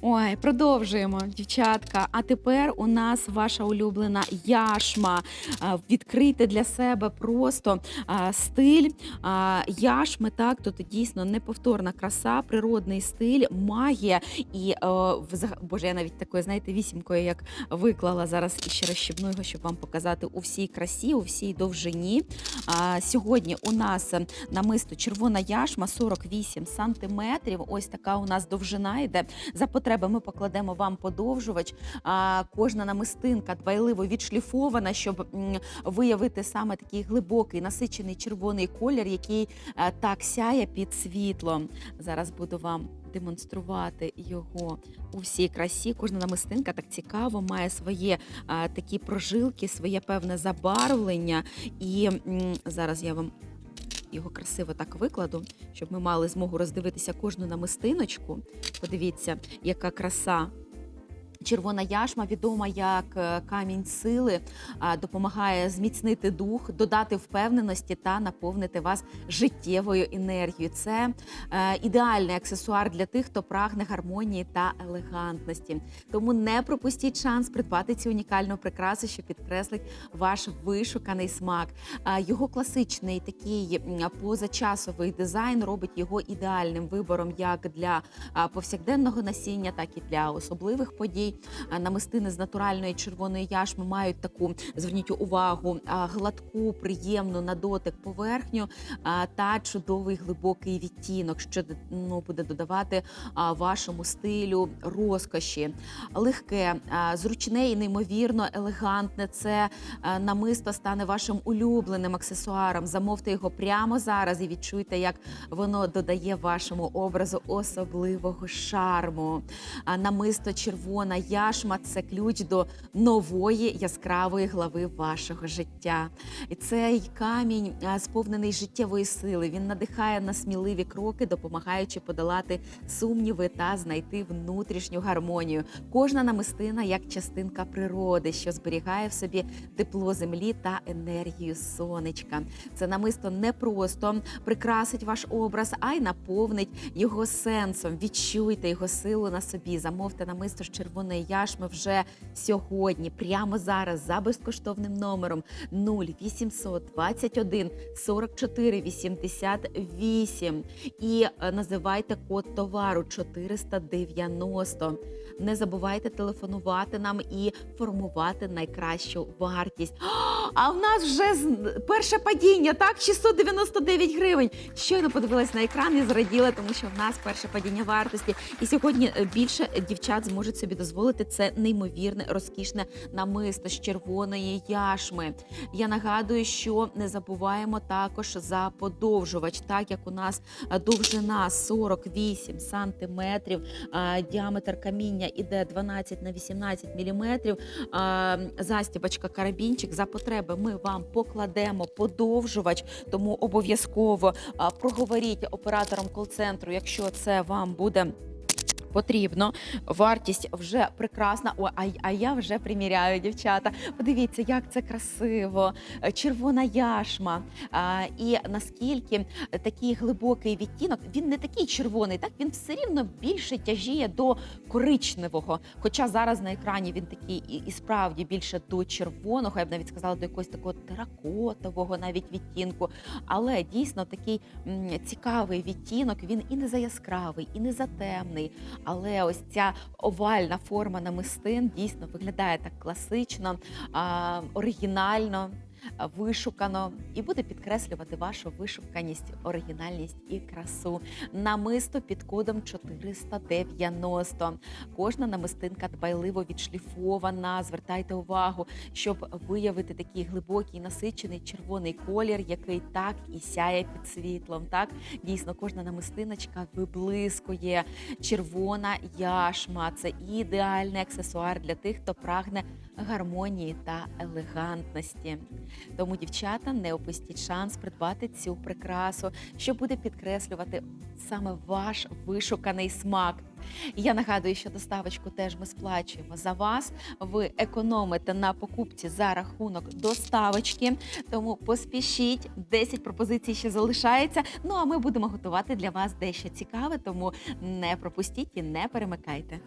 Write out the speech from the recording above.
Ой, продовжуємо, дівчатка. А тепер у нас ваша улюблена яшма. А, Відкрийте для себе просто стиль яшми. Так, тут дійсно неповторна краса, природний стиль, магія. І боже, я навіть такою, знаєте, вісімкою, як виклала зараз і ще розщебну його, щоб вам показати у всій красі, у всій довжині. Сьогодні у нас е, намисто червона яшма 48 сантиметрів. Ось така у нас довжина йде. Потреби ми покладемо вам подовжувач. А, кожна намистинка дбайливо відшліфована, щоб виявити саме такий глибокий насичений червоний колір, який е, так сяє під світлом. Зараз буду вам демонструвати його у всій красі. Кожна намистинка так цікаво має своє а, такі прожилки, своє певне забарвлення. І м, зараз я вам його красиво так викладу, щоб ми мали змогу роздивитися кожну намистиночку. Подивіться, яка краса. Червона яшма відома як е, камінь сили, допомагає зміцнити дух, додати впевненості та наповнити вас життєвою енергією. Це е, ідеальний аксесуар для тих, хто прагне гармонії та елегантності. Тому не пропустіть шанс придбати цю унікальну прикрасу, що підкреслить ваш вишуканий смак. Його класичний такий позачасовий дизайн робить його ідеальним вибором як для повсякденного насіння, так і для особливих подій. А, Намистини з натуральної червоної яшми мають таку, зверніть увагу, гладку, приємну на дотик поверхню та чудовий глибокий відтінок, що ну, буде додавати вашому стилю розкоші. Легке, зручне і неймовірно елегантне. Це намисто стане вашим улюбленим аксесуаром. Замовте його прямо зараз і відчуйте, як воно додає вашому образу особливого шарму. Намисто червона яшма це ключ до нової яскравої глави вашого життя. І цей камінь сповнений життєвої сили. Він надихає на сміливі кроки, допомагаючи подолати сумніви та знайти внутрішню гармонію. Кожна намистина як частинка природи, що зберігає в собі тепло землі та енергію сонечка. Це намисто не просто прикрасить ваш образ, а й наповнить його сенсом. Відчуйте його силу на собі. Замовте намисто з червоної яшми вже сьогодні, прямо зараз, за безкоштовним номером 0800 21 44 88 і е, називайте код товару 490. Не забувайте телефонувати нам і формувати найкращу вартість. А в нас вже перше падіння, так? 699 гривень. Щойно подивилась на екран і зраділа, тому що в нас перше падіння вартості. І сьогодні е, більше дівчат зможуть собі дозволити це неймовірне, розкішне намисто з червоної яшми. Я нагадую, що не забуваємо також за подовжувач, так як у нас е, довжина 48 сантиметрів, діаметр каміння іде 12 на 18 міліметрів. Застібочка, карабінчик. За потреби ми вам покладемо подовжувач, тому обов'язково проговоріть операторам кол-центру, якщо це вам буде. Потрібно вартість вже прекрасна. О, а, а я вже приміряю, дівчата. Подивіться, як це красиво, Е, червона яшма. А, і наскільки такий глибокий відтінок, він не такий червоний, так він все рівно більше тяжіє до коричневого. Хоча зараз на екрані він такий і, і справді більше до червоного, я б навіть сказала, до якогось такого теракотового навіть відтінку. Але дійсно такий м, цікавий відтінок. Він і не за яскравий, і не за темний. Але ось ця овальна форма намистин дійсно виглядає так класично, оригінально. Вишукано і буде підкреслювати вашу вишуканість, оригінальність і красу. Намисто під кодом 490. Кожна намистинка дбайливо відшліфована. Звертайте увагу, щоб виявити такий глибокий насичений червоний колір, який так і сяє під світлом. Так дійсно кожна намистиночка виблискує. Червона яшма це ідеальний аксесуар для тих, хто прагне гармонії та елегантності. Тому, дівчата, не опустіть шанс придбати цю прикрасу, що буде підкреслювати саме ваш вишуканий смак. Я нагадую, що доставочку теж ми сплачуємо за вас. Ви економите на покупці за рахунок доставочки. Тому поспішіть, 10 пропозицій ще залишається. Ну а ми будемо готувати для вас дещо цікаве, тому не пропустіть і не перемикайте.